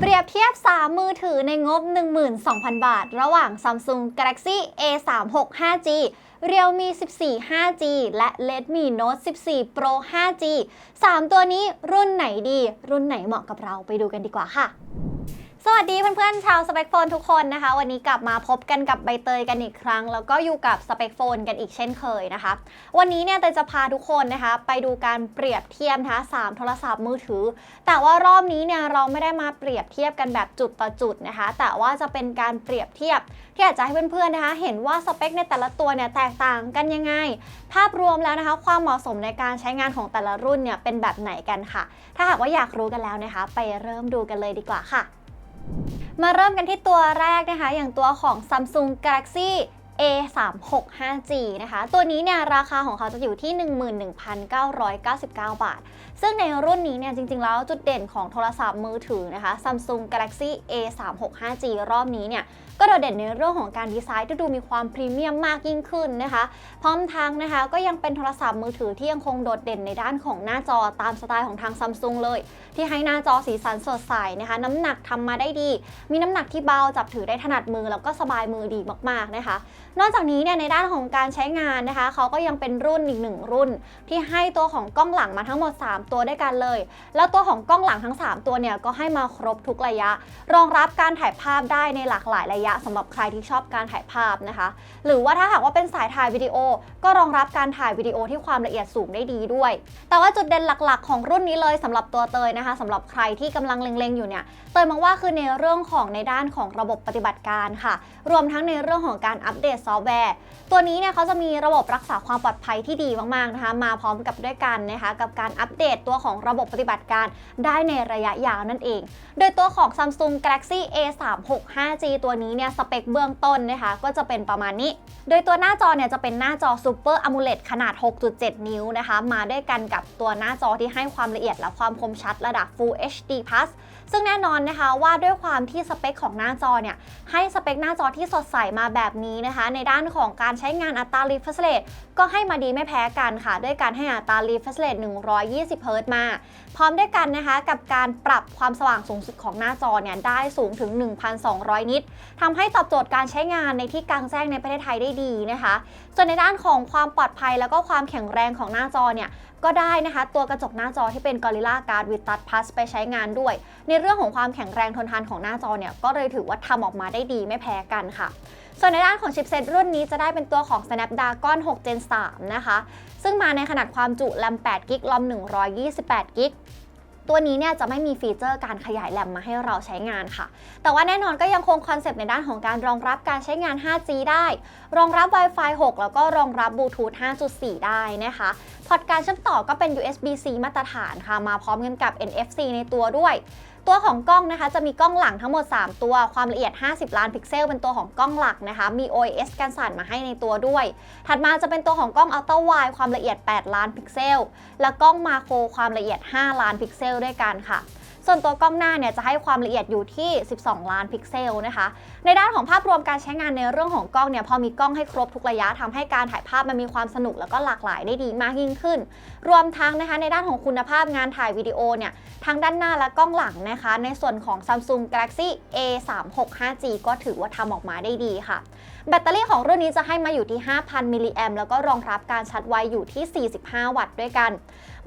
เปรียบเทียบ 3 มือถือในงบ 12,000 บาท ระหว่าง Samsung Galaxy A36 5G Realme 14 5G และ Redmi Note 14 Pro 5G 3 ตัวนี้รุ่นไหนดี รุ่นไหนเหมาะกับเราไปดูกันดีกว่าค่ะ สวัสดีเพื่อนๆ ชาวสเปคโฟนทุกคนนะคะ วันนี้กลับมาพบกันกับใบเตยกันอีกครั้ง แล้วก็อยู่กับสเปคโฟนกันอีกเช่นเคยนะคะ วันนี้เนี่ยเตยจะพาทุกคนนะคะ ไปดูการเปรียบเทียบนะคะสามโทรศัพท์มือถือ แต่ว่ารอบนี้เนี่ยเราไม่ได้มาเปรียบเทียบกันแบบจุดต่อจุดนะคะ แต่ว่าจะเป็นการเปรียบเทียบที่อยากจะให้เพื่อนๆนะคะ เห็นว่าสเปคในแต่ละตัวเนี่ยแตกต่างกันยังไง ภาพรวมแล้วนะคะ ความเหมาะสมในการใช้งานของแต่ละรุ่นเนี่ยเป็นแบบไหนกันค่ะ ถ้าหากว่าอยากรู้กันแล้วนะคะ ไปเริ่มดูกันเลยดีกว่าค่ะ มาเริ่มกันที่ตัวแรกนะคะ อย่างตัวของ Samsung Galaxy A36 5G นะคะ ตัวนี้เนี่ยราคาของเขาจะอยู่ที่ 11,999 บาท ซึ่งในรุ่นนี้เนี่ยจริงๆ แล้วจุดเด่นของโทรศัพท์มือถือนะคะ Samsung Galaxy A36 5G รอบนี้เนี่ยก็โดดเด่นในเรื่องของการดีไซน์ที่ดูมีความพรีเมียมมากยิ่งขึ้นนะคะ พร้อมทั้งนะคะก็ยังเป็นโทรศัพท์มือถือที่ยังคงโดดเด่นในด้านของหน้าจอตามสไตล์ของทางซัมซุงเลย ที่ให้หน้าจอสีสันสดใสนะคะ น้ำหนักทำมาได้ดี มีน้ำหนักที่เบาจับถือได้ถนัดมือแล้วก็สบายมือดีมากๆนะคะ นอกจากนี้เนี่ยในด้านของการใช้งานนะคะเขาก็ยังเป็นรุ่นอีกหนึ่งรุ่น ที่ให้ตัวของกล้องหลังมาทั้งหมด 3 ตัวด้วยกันเลย แล้วตัวของกล้องหลังทั้ง 3 ตัวเนี่ยก็ให้มาครบทุกระยะ รองรับการถ่ายภาพได้ในหลากหลายระยะสำหรับใครที่ชอบการถ่ายภาพนะคะ หรือว่าถ้าหากว่าเป็นสายถ่ายวิดีโอ ก็รองรับการถ่ายวิดีโอที่ความละเอียดสูงได้ดีด้วย แต่ว่าจุดเด่นหลักๆ ของรุ่นนี้เลยสำหรับตัวเตยนะคะสำหรับใครที่กำลังเล็งๆอยู่เนี่ยเตยมองว่าคือในเรื่องของในด้านของระบบปฏิบัติการค่ะ รวมทั้งในเรื่องของการอัปเดตซอฟต์แวร์ ตัวนี้เนี่ยเขาจะมีระบบรักษาความปลอดภัยที่ดีมากๆนะคะมาพร้อมกับด้วยกันนะคะกับการอัปเดตตัวของระบบปฏิบัติการได้ในระยะยาวนั่นเอง โดยตัวของ Samsung Galaxy A36 5G ตัวนี้เนี่ยสเปคเบื้องต้นนะคะก็จะเป็นประมาณนี้ โดยตัวหน้าจอเนี่ยจะเป็นหน้าจอ Super AMOLED ขนาด 6.7 นิ้วนะคะมาด้วยกันกับตัวหน้าจอที่ให้ความละเอียดและความคมชัดระดับ Full HD Plus ซึ่งแน่นอนนะคะว่าด้วยความที่สเปคของหน้าจอเนี่ยให้สเปคหน้าจอที่สดใสมาแบบนี้นะคะ ในด้านของการใช้งานอัตรา refresh rate ก็ให้มาดีไม่แพ้กันค่ะ ด้วยการให้อัตรา refresh rate 120 Hz มา พร้อมด้วยกันนะคะกับการปรับความสว่างสูงสุดของหน้าจอเนี่ยได้สูงถึง 1,200 นิตทำให้ตอบโจทย์การใช้งานในที่กลางแจ้งในประเทศไทยได้ดีนะคะ ส่วนในด้านของความปลอดภัยแล้วก็ความแข็งแรงของหน้าจอเนี่ย ก็ได้นะคะตัวกระจกหน้าจอที่เป็น Gorilla Glass with Touch Plus ไปใช้งานด้วย ในเรื่องของความแข็งแรงทนทานของหน้าจอเนี่ยก็เลยถือว่าทำออกมาได้ดีไม่แพ้กันค่ะส่วนในด้านของชิปเซตรุ่นนี้จะได้เป็นตัวของ Snapdragon 6 Gen 3 นะคะ ซึ่งมาในขนาดความจุ RAM 8 g b รอม128 g b ตัวนี้เนี่ยจะไม่มีฟีเจอร์การขยายแรมมาให้เราใช้งานค่ะ แต่ว่าแน่นอนก็ยังคงคอนเซปต์ในด้านของการรองรับการใช้งาน 5G ได้ รองรับ Wi-Fi 6 แล้วก็รองรับบลูทูธ 5.4 ได้นะคะ พอร์ตการเชื่อมต่อก็เป็น USB-C มาตรฐานค่ะ มาพร้อมกันกับ NFC ในตัวด้วย ตัวของกล้องนะคะจะมีกล้องหลังทั้งหมด 3 ตัว ความละเอียด 50 ล้านพิกเซล เป็นตัวของกล้องหลักนะคะ มี OIS กันสั่นมาให้ในตัวด้วย ถัดมาจะเป็นตัวของกล้อง Ultra Wide ความละเอียด 8 ล้านพิกเซล และกล้องมาโครความละเอียด 5 ล้านพิกเซลด้วยกันค่ะ ส่วนตัวกล้องหน้าเนี่ยจะให้ความละเอียดอยู่ที่ 12 ล้านพิกเซลนะคะ ในด้านของภาพรวมการใช้งานในเรื่องของกล้องเนี่ยพอมีกล้องให้ครบทุกระยะทำให้การถ่ายภาพมันมีความสนุกแล้วก็หลากหลายได้ดีมากยิ่งขึ้น รวมทั้งนะคะในด้านของคุณภาพงานถ่ายวิดีโอเนี่ยทั้งด้านหน้าและกล้องหลังนะคะ ในส่วนของ Samsung Galaxy A36 5G ก็ถือว่าทำออกมาได้ดีค่ะ แบตเตอรี่ของรุ่นนี้จะให้มาอยู่ที่ 5,000 มิลลิแอมแล้วก็รองรับการชาร์จไวอยู่ที่ 45 วัตต์ด้วยกัน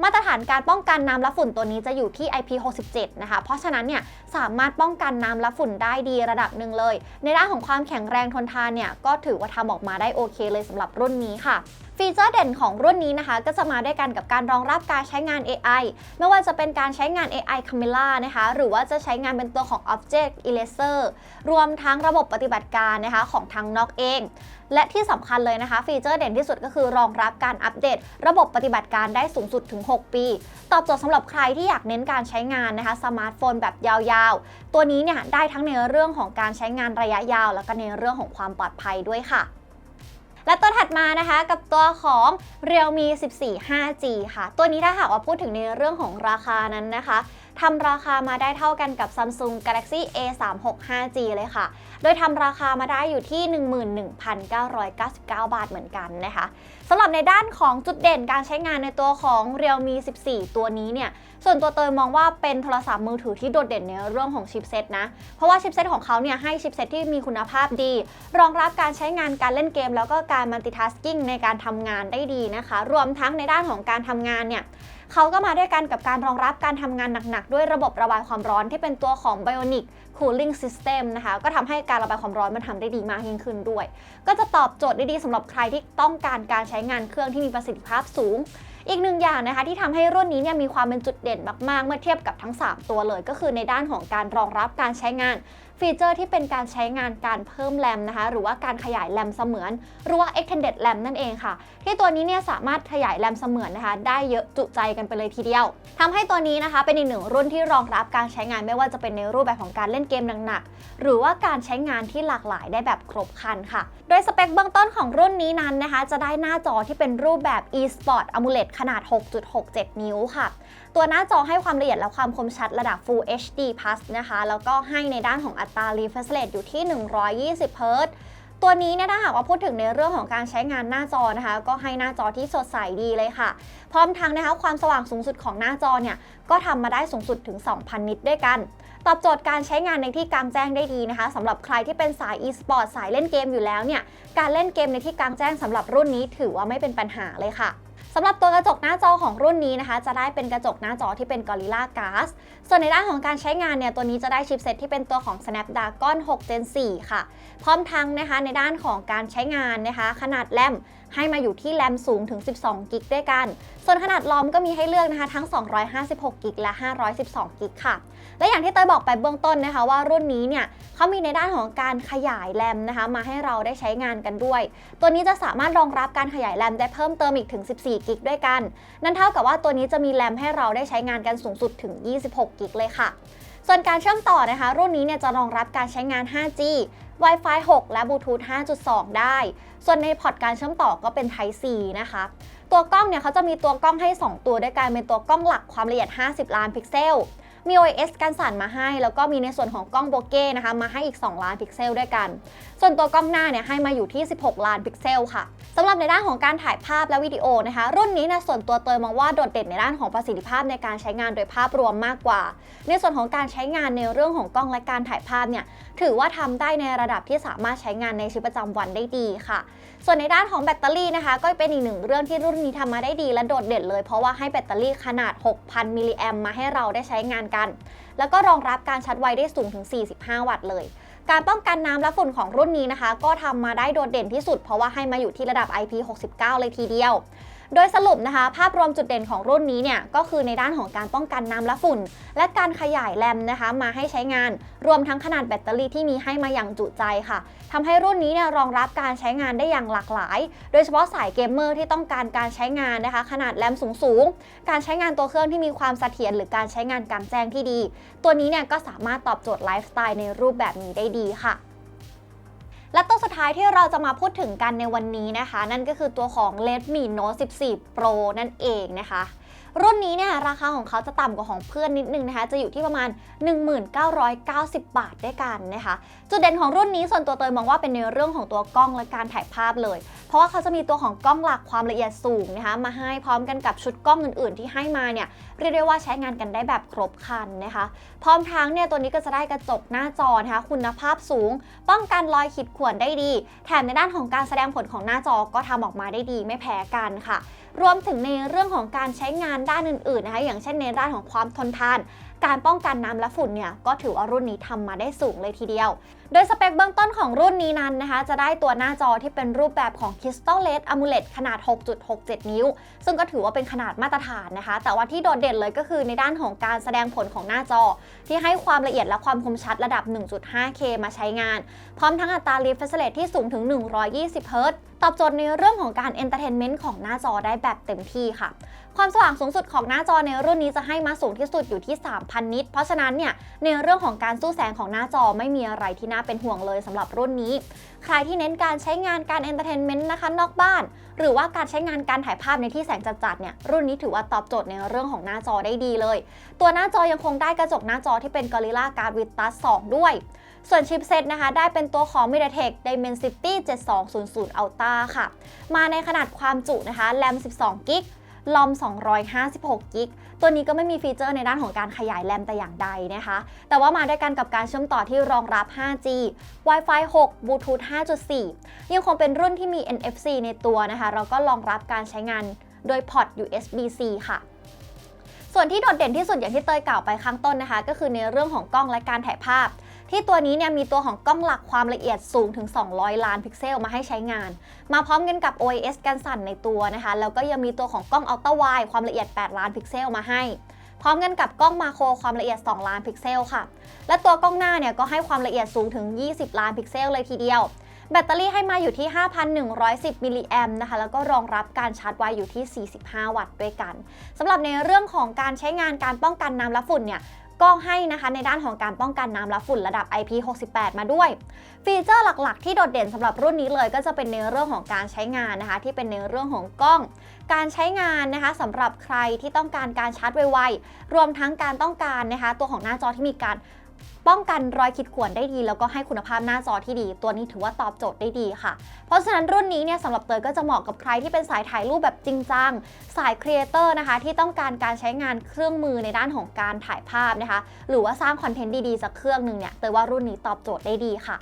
มาตรฐานการป้องกันน้ำและฝุ่นตัวนี้จะอยู่ที่ IP67 นะคะ เพราะฉะนั้นเนี่ยสามารถป้องกันน้ำและฝุ่นได้ดีระดับหนึ่งเลย ในด้านของความแข็งแรงทนทานเนี่ยก็ถือว่าทำออกมาได้โอเคเลยสำหรับรุ่นนี้ค่ะ ฟีเจอร์เด่นของรุ่นนี้นะคะ ก็จะมาด้วยกันกับการรองรับการใช้งาน AI ไม่ว่าจะเป็นการใช้งาน AI Camera นะคะ หรือว่าจะใช้งานเป็นตัวของ Object Eraser รวมทั้งระบบปฏิบัติการนะคะของทาง NOC เอง และที่สำคัญเลยนะคะ ฟีเจอร์เด่นที่สุดก็คือรองรับการอัปเดต ระบบปฏิบัติการได้สูงสุดถึง 6 ปี ตอบโจทย์สำหรับใครที่อยากเน้นการใช้งานนะคะสมาร์ทโฟนแบบยาวๆ ตัวนี้เนี่ยได้ทั้งในเรื่องของการใช้งานระยะยาว แล้วก็ในเรื่องของความปลอดภัยด้วยค่ะ และตัวถัดมานะคะกับตัวของ Realme 14 5G ค่ะ ตัวนี้ถ้าหากว่าพูดถึงในเรื่องของราคานั้นนะคะทำราคามาได้เท่ากันกับ Samsung Galaxy A36 5G เลยค่ะ โดยทำราคามาได้อยู่ที่ 11,999 บาทเหมือนกันนะคะ สำหรับในด้านของจุดเด่นการใช้งานในตัวของ Realme 14 ตัวนี้เนี่ย ส่วนตัวเตยมองว่าเป็นโทรศัพท์มือถือที่โดดเด่นในเรื่องของชิปเซตนะ เพราะว่าชิปเซตของเขาเนี่ยให้ชิปเซตที่มีคุณภาพดี รองรับการใช้งานการเล่นเกม แล้วก็การมัลติทัสกิ้งในการทำงานได้ดีนะคะ รวมทั้งในด้านของการทำงานเนี่ยเขาก็มาด้วยกันกับการรองรับการทำงานหนักๆ ด้วยระบบระบายความร้อนที่เป็นตัวของ Bionic Cooling System นะคะ ก็ทำให้การระบายความร้อนมันทำได้ดีมากยิ่งขึ้นด้วย ก็จะตอบโจทย์ได้ดีสำหรับใครที่ต้องการการใช้งานเครื่องที่มีประสิทธิภาพสูง อีกหนึ่งอย่างนะคะที่ทำให้รุ่นนี้เนี่ยมีความเป็นจุดเด่นมากๆ เมื่อเทียบกับทั้ง 3 ตัวเลย ก็คือในด้านของการรองรับการใช้งาน ฟีเจอร์ที่เป็นการใช้งานการเพิ่มแรมนะคะ หรือว่าการขยายแรมเสมือนหรือว่า extended RAM นั่นเองค่ะ ที่ตัวนี้เนี่ยสามารถขยายแรมเสมือนนะคะ ได้เยอะจุใจกันไปเลยทีเดียวทำให้ตัวนี้นะคะ เป็นอีกหนึ่งรุ่นที่รองรับการใช้งานไม่ว่าจะเป็นในรูปแบบของการเล่นเกมหนักๆหรือว่าการใช้งานที่หลากหลายได้แบบครบครันค่ะ โดยสเปคเบื้องต้นของรุ่นนี้นั้นนะคะ จะได้หน้าจอที่เป็นรูปแบบ e-sport AMOLED ขนาด 6.67 นิ้วค่ะ ตัวหน้าจอให้ความละเอียดและความคมชัดระดับ Full HD Plus นะคะ แล้วก็ให้ในด้านของอัตรา refresh rate อยู่ที่ 120 Hz ตัวนี้เนี่ยถ้าหากว่าพูดถึงในเรื่องของการใช้งานหน้าจอนะคะ ก็ให้หน้าจอที่สดใสดีเลยค่ะ พร้อมทั้งนะคะความสว่างสูงสุดของหน้าจอเนี่ยก็ทำมาได้สูงสุดถึง 2,000 นิตด้วยกัน ตอบโจทย์การใช้งานในที่กลางแจ้งได้ดีนะคะสำหรับใครที่เป็นสาย e-sport สายเล่นเกมอยู่แล้วเนี่ยการเล่นเกมในที่กลางแจ้งสำหรับรุ่นนี้ถือว่าไม่เป็นปัญหาเลยค่ะ สำหรับตัวกระจกหน้าจอของรุ่นนี้นะคะ จะได้เป็นกระจกหน้าจอที่เป็น Gorilla Glass ส่วนในด้านของการใช้งานเนี่ยตัวนี้จะได้ชิปเซ็ตที่เป็นตัวของ Snapdragon 6 Gen 4 ค่ะ พร้อมทั้งนะคะในด้านของการใช้งานนะคะ ขนาดแรม ให้มาอยู่ที่แรมสูงถึง 12 กิกด้วยกัน ส่วนขนาดล้อมก็มีให้เลือกนะคะทั้ง 256 กิกและ 512 กิกค่ะ และอย่างที่เตยบอกไปเบื้องต้นนะคะว่ารุ่นนี้เนี่ยเขามีในด้านของการขยายแรมนะคะมาให้เราได้ใช้งานกันด้วย ตัวนี้จะสามารถรองรับการขยายแรมได้เพิ่มเติมอีกถึง 14 กิกด้วยกัน นั่นเท่ากับว่าตัวนี้จะมีแรมให้เราได้ใช้งานกันสูงสุดถึง 26 กิกเลยค่ะ ส่วนการเชื่อมต่อนะคะ รุ่นนี้เนี่ยจะรองรับการใช้งาน 5G Wi-Fi 6 และ Bluetooth 5.2 ได้ ส่วนในพอร์ตการเชื่อมต่อก็เป็น Type C นะคะ ตัวกล้องเนี่ยเขาจะมีตัวกล้องให้ 2 ตัวด้วยกันเป็นตัวกล้องหลักความละเอียด 50 ล้านพิกเซล มี OIS กันสั่นมาให้ แล้วก็มีในส่วนของกล้องโบเก้นะคะมาให้อีก 2 ล้านพิกเซลด้วยกัน ส่วนตัวกล้องหน้าเนี่ยให้มาอยู่ที่ 16 ล้านพิกเซลค่ะสำหรับในด้านของการถ่ายภาพและวิดีโอนะคะ รุ่นนี้นี่ยส่วนตัวเตยมองว่าโดดเด่นในด้านของประสิทธิภาพในการใช้งานโดยภาพรวมมากกว่า ในส่วนของการใช้งานในเรื่องของกล้องและการถ่ายภาพเนี่ยถือว่าทำได้ในระดับที่สามารถใช้งานในชีวิตประจำวันได้ดีค่ะ ส่วนในด้านของแบตเตอรี่นะคะ ก็เป็นอีกหนึ่งเรื่องที่รุ่นนี้ทำมาได้ดีและโดดเด่นเลย เพราะว่าให้แบตเตอรี่ขนาด 6,000 มิลลิแอมมาให้เราได้ใช้งานกัน แล้วก็รองรับการชาร์จไวได้สูงถึง 45 วัตต์เลย การป้องกันน้ำและฝุ่นของรุ่นนี้นะคะ ก็ทำมาได้โดดเด่นที่สุด เพราะว่าให้มาอยู่ที่ระดับ IP69 เลยทีเดียว โดยสรุปนะคะ ภาพรวมจุดเด่นของรุ่นนี้เนี่ยก็คือในด้านของการป้องกันน้ำและฝุ่น และการขยายแรมนะคะ มาให้ใช้งาน รวมทั้งขนาดแบตเตอรี่ที่มีให้มาอย่างจุใจค่ะทำให้รุ่นนี้เนี่ยรองรับการใช้งานได้อย่างหลากหลาย โดยเฉพาะสายเกมเมอร์ที่ต้องการการใช้งานนะคะ ขนาดแรมสูงๆการใช้งานตัวเครื่องที่มีความเสถียรหรือการใช้งานกลางแจ้งที่ดี ตัวนี้เนี่ยก็สามารถตอบโจทย์ไลฟ์สไตล์ในรูปแบบนี้ได้ดีค่ะ และตัวสุดท้ายที่เราจะมาพูดถึงกันในวันนี้นะคะ นั่นก็คือตัวของ Redmi Note 14 Pro นั่นเองนะคะ รุ่นนี้เนี่ยราคาของเขาจะต่ำกว่าของเพื่อนนิดนึงนะคะ จะอยู่ที่ประมาณ 1990 บาทด้วยกันนะคะ จุดเด่นของรุ่นนี้ส่วนตัวเตยมองว่าเป็นในเรื่องของตัวกล้องและการถ่ายภาพเลย เพราะว่าเขาจะมีตัวของกล้องหลักความละเอียดสูงนะคะ มาให้พร้อมกันกับชุดกล้องอื่น ๆ ที่ให้มาเนี่ยเรียกได้ว่าใช้งานกันได้แบบครบครันนะคะ พร้อมทั้งเนี่ยตัวนี้ก็จะได้กระจกหน้าจอนะคะคุณภาพสูง ป้องกันรอยขีดข่วนได้ดี แถมในด้านของการแสดงผลของหน้าจอก็ทำออกมาได้ดีไม่แพ้กันค่ะรวมถึงในเรื่องของการใช้งานด้านอื่นๆนะคะ อย่างเช่นในด้านของความทนทาน การป้องกันน้ำและฝุ่นเนี่ยก็ถือว่ารุ่นนี้ทำมาได้สูงเลยทีเดียว โดยสเปคเบื้องต้นของรุ่นนี้นั้นนะคะ จะได้ตัวหน้าจอที่เป็นรูปแบบของ Crystal LED AMOLED ขนาด 6.67 นิ้ว ซึ่งก็ถือว่าเป็นขนาดมาตรฐานนะคะ แต่ว่าที่โดดเด่นเลยก็คือในด้านของการแสดงผลของหน้าจอ ที่ให้ความละเอียดและความคมชัดระดับ 1.5K มาใช้งาน พร้อมทั้งอัตรา refresh rate ที่สูงถึง 120 Hz ตอบโจทย์ในเรื่องของการเอนเตอร์เทนเมนต์ของหน้าจอได้แบบเต็มที่ค่ะความสว่างสูงสุดของหน้าจอในรุ่นนี้จะให้มาสูงที่สุดอยู่ที่ 3,000 นิต เพราะฉะนั้นเนี่ยในเรื่องของการสู้แสงของหน้าจอไม่มีอะไรที่น่าเป็นห่วงเลยสำหรับรุ่นนี้ ใครที่เน้นการใช้งานการเอนเตอร์เทนเมนต์นะคะนอกบ้าน หรือว่าการใช้งานการถ่ายภาพในที่แสงจัดๆเนี่ยรุ่นนี้ถือว่าตอบโจทย์ในเรื่องของหน้าจอได้ดีเลย ตัวหน้าจอยังคงได้กระจกหน้าจอที่เป็น Gorilla Glass Vitas 2ด้วย ส่วนชิปเซตนะคะ ได้เป็นตัวของ MediaTek Dimensity 7200 Ultra ค่ะ มาในขนาดความจุนะคะแรม12กิก ลอม 256กิกตัวนี้ก็ไม่มีฟีเจอร์ในด้านของการขยายแรมแต่อย่างใดนะคะ แต่ว่ามาด้วยกันกับการเชื่อมต่อที่รองรับ 5G Wi-Fi 6 Bluetooth 5.4 ยังคงเป็นรุ่นที่มี NFC ในตัวนะคะ เราก็รองรับการใช้งานโดยพอร์ต USB-C ค่ะส่วนที่โดดเด่นที่สุดอย่างที่เตยกล่าวไปข้างต้นนะคะ ก็คือในเรื่องของกล้องและการถ่ายภาพ ที่ตัวนี้เนี่ยมีตัวของกล้องหลักความละเอียดสูงถึง 200 ล้านพิกเซลมาให้ใช้งาน มาพร้อมกันกับ OIS กันสั่นในตัวนะคะ แล้วก็ยังมีตัวของกล้องอัลตร้าไวความละเอียด 8 ล้านพิกเซลมาให้ พร้อมกันกับกล้องมาโครความละเอียด 2 ล้านพิกเซลค่ะ และตัวกล้องหน้าเนี่ยก็ให้ความละเอียดสูงถึง 20 ล้านพิกเซลเลยทีเดียวแบตเตอรี่ให้มาอยู่ที่ 5,110 มิลลิแอมนะคะ แล้วก็รองรับการชาร์จไวอยู่ที่ 45 วัตต์ด้วยกัน สำหรับในเรื่องของการใช้งานการป้องกันน้ำและฝุ่นเนี่ย ก็ให้นะคะในด้านของการป้องกันน้ำและฝุ่นระดับ IP68 มาด้วย ฟีเจอร์หลักๆ ที่โดดเด่นสำหรับรุ่นนี้เลยก็จะเป็นในเรื่องของการใช้งานนะคะ ที่เป็นในเรื่องของกล้อง การใช้งานนะคะสำหรับใครที่ต้องการการชาร์จไวๆรวมทั้งการต้องการนะคะ ตัวของหน้าจอที่มีการ ป้องกันรอยขีดข่วนได้ดี แล้วก็ให้คุณภาพหน้าจอที่ดี ตัวนี้ถือว่าตอบโจทย์ได้ดีค่ะ เพราะฉะนั้นรุ่นนี้เนี่ยสำหรับเตยก็จะเหมาะกับใครที่เป็นสายถ่ายรูปแบบจริงจังสายครีเอเตอร์นะคะที่ต้องการการใช้งานเครื่องมือในด้านของการถ่ายภาพนะคะ หรือว่าสร้างคอนเทนต์ดีๆสักเครื่องหนึ่งเนี่ยเตยว่ารุ่นนี้ตอบโจทย์ได้ดีค่ะ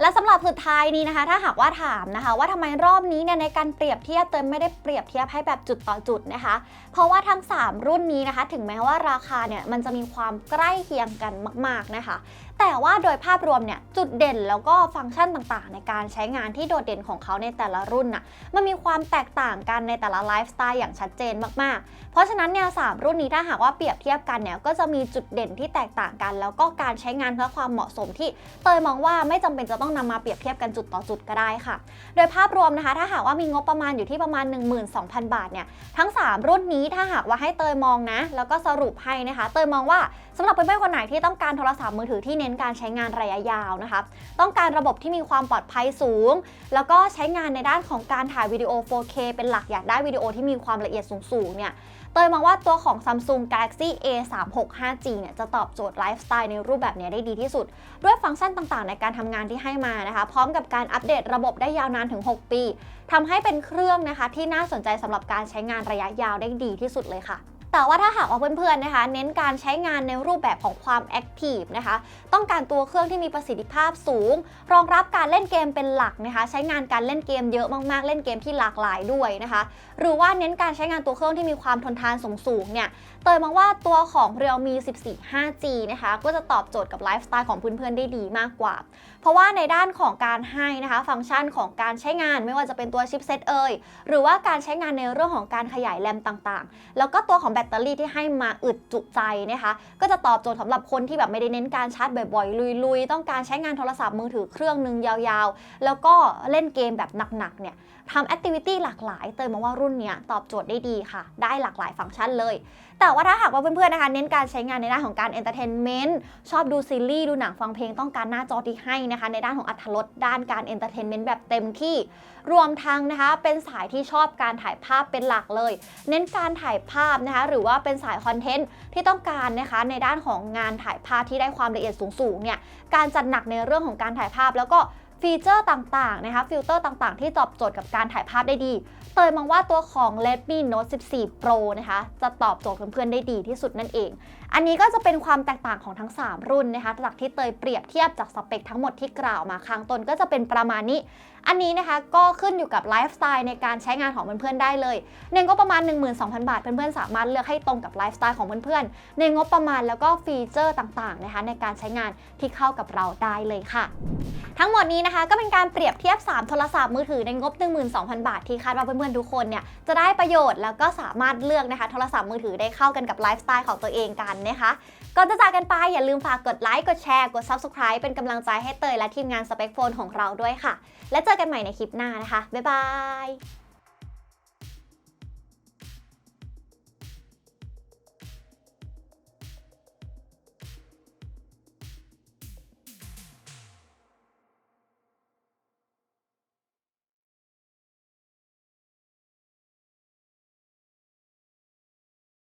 และสำหรับสุดท้ายนี้นะคะ ถ้าหากว่าถามนะคะ ว่าทำไมรอบนี้เนี่ยในการเปรียบเทียบเติมไม่ได้เปรียบเทียบให้แบบจุดต่อจุดนะคะ เพราะว่าทั้ง 3 รุ่นนี้นะคะ ถึงแม้ว่าราคาเนี่ยมันจะมีความใกล้เคียงกันมาก ๆนะคะ แต่ว่าโดยภาพรวมเนี่ยจุดเด่นแล้วก็ฟังก์ชันต่างๆ ในการใช้งานที่โดดเด่นของเขาในแต่ละรุ่นน่ะมันมีความแตกต่างกันในแต่ละไลฟ์สไตล์อย่างชัดเจนมากๆ เพราะฉะนั้นเนี่ยสามรุ่นนี้ถ้าหากว่าเปรียบเทียบกันเนี่ยก็จะมีจุดเด่นที่แตกต่างกัน แล้วก็การใช้งานและความเหมาะสมที่เตยมองว่าไม่จำเป็นจะต้องนำมาเปรียบเทียบกันจุดต่อจุดก็ได้ค่ะ โดยภาพรวมนะคะ ถ้าหากว่ามีงบประมาณอยู่ที่ประมาณ 12,000 บาทเนี่ยทั้ง 3 รุ่นนี้ถ้าหากว่าให้เตยมองนะ แล้วก็สรุปให้นะคะ เตยมองว่าสำหรับเพื่อนๆคนไหนที่ต้องการโทรศัพท์มือถือที่เน้นการใช้งานระยะยาวนะคะต้องการระบบที่มีความปลอดภัยสูง แล้วก็ใช้งานในด้านของการถ่ายวิดีโอ 4K เป็นหลักอยากได้วิดีโอที่มีความละเอียดสูงๆเนี่ย เตยมองว่าตัวของ Samsung Galaxy A36 5G เนี่ยจะตอบโจทย์ไลฟ์สไตล์ในรูปแบบนี้ได้ดีที่สุด ด้วยฟังก์ชันต่างๆ ในการทำงานที่ให้มานะคะ พร้อมกับการอัปเดตระบบได้ยาวนานถึง 6 ปีทำให้เป็นเครื่องนะคะที่น่าสนใจสำหรับการใช้งานระยะยาวได้ดีที่สุดเลยค่ะ แต่ว่าถ้าหากว่าเพื่อนๆนะคะ เน้นการใช้งานในรูปแบบของความแอคทีฟนะคะ ต้องการตัวเครื่องที่มีประสิทธิภาพสูง รองรับการเล่นเกมเป็นหลักนะคะ ใช้งานการเล่นเกมเยอะมากๆ เล่นเกมที่หลากหลายด้วยนะคะ หรือว่าเน้นการใช้งานตัวเครื่องที่มีความทนทานสูงๆเนี่ยเตยมองว่าตัวของ Realme 14 5G นะคะ ก็จะตอบโจทย์กับไลฟ์สไตล์ของเพื่อนๆได้ดีมากกว่า เพราะว่าในด้านของการให้นะคะ ฟังก์ชันของการใช้งานไม่ว่าจะเป็นตัวชิปเซตเอ่ยหรือว่าการใช้งานในเรื่องของการขยายแรมต่างๆ แล้วก็ตัวของแบตเตอรี่ที่ให้มาอึดจุใจนะคะ ก็จะตอบโจทย์สำหรับคนที่แบบไม่ได้เน้นการชาร์จบ่อยๆ ลุยๆ ต้องการใช้งานโทรศัพท์มือถือเครื่องหนึ่งยาวๆ แล้วก็เล่นเกมแบบหนักๆ เนี่ยทำแอคทิวิตี้หลากหลาย เตยมองว่ารุ่นนี้ตอบโจทย์ได้ดีค่ะ ได้หลากหลายฟังก์ชันเลย แต่ว่าถ้าหากว่าเพื่อนๆนะคะ เน้นการใช้งานในด้านของการเอนเตอร์เทนเมนต์ชอบดูซีรีส์ดูหนังฟังเพลงต้องการหน้าจอที่ให้นะคะ ในด้านของอัตรสด้านการเอนเตอร์เทนเมนต์แบบเต็มที่รวมทั้งนะคะ เป็นสายที่ชอบการถ่ายภาพเป็นหลักเลย เน้นการถ่ายภาพนะคะ หรือว่าเป็นสายคอนเทนต์ที่ต้องการนะคะ ในด้านของงานถ่ายภาพที่ได้ความละเอียดสูงๆเนี่ยการจัดหนักในเรื่องของการถ่ายภาพแล้วก็ ฟีเจอร์ต่างๆนะคะฟิลเตอร์ต่างๆ ที่ตอบโจทย์กับการถ่ายภาพได้ดี เตยมองว่าตัวของ Redmi Note 14 Pro นะคะจะตอบโจทย์เพื่อนๆได้ดีที่สุดนั่นเอง อันนี้ก็จะเป็นความแตกต่างของทั้ง 3 รุ่นนะคะจากที่เตยเปรียบเทียบจากสเปคทั้งหมดที่กล่าวมาข้างต้นก็จะเป็นประมาณนี้ อันนี้นะคะก็ขึ้นอยู่กับไลฟ์สไตล์ในการใช้งานของเพื่อนๆได้เลยในงบประมาณ 12,000 บาท เพื่อนๆสามารถเลือกให้ตรงกับไลฟ์สไตล์ของเพื่อนๆในงบประมาณแล้วก็ฟีเจอร์ต่างๆนะคะในการใช้งานที่เข้ากับเราได้เลยค่ะ ทั้งหมดนี้นะคะก็เป็นการเปรียบเทียบ 3 โทรศัพท์มือถือในงบ 12,000 บาทที่คาดว่าเพื่อนๆทุกคนเนี่ยจะได้ประโยชน์แล้วก็สามารถเลือกนะคะโทรศัพท์มือถือได้เข้ากันกับไลฟ์สไตล์ของตัวเองกันนะคะ ก่อนจะจากกันไปอย่าลืมฝากกดไลค์กดแชร์กด Subscribe เป็นกำลังใจให้เตยและทีมงานสเปคโฟนของเราด้วยค่ะ และเจอกันใหม่ในคลิปหน้านะคะ บ๊ายบาย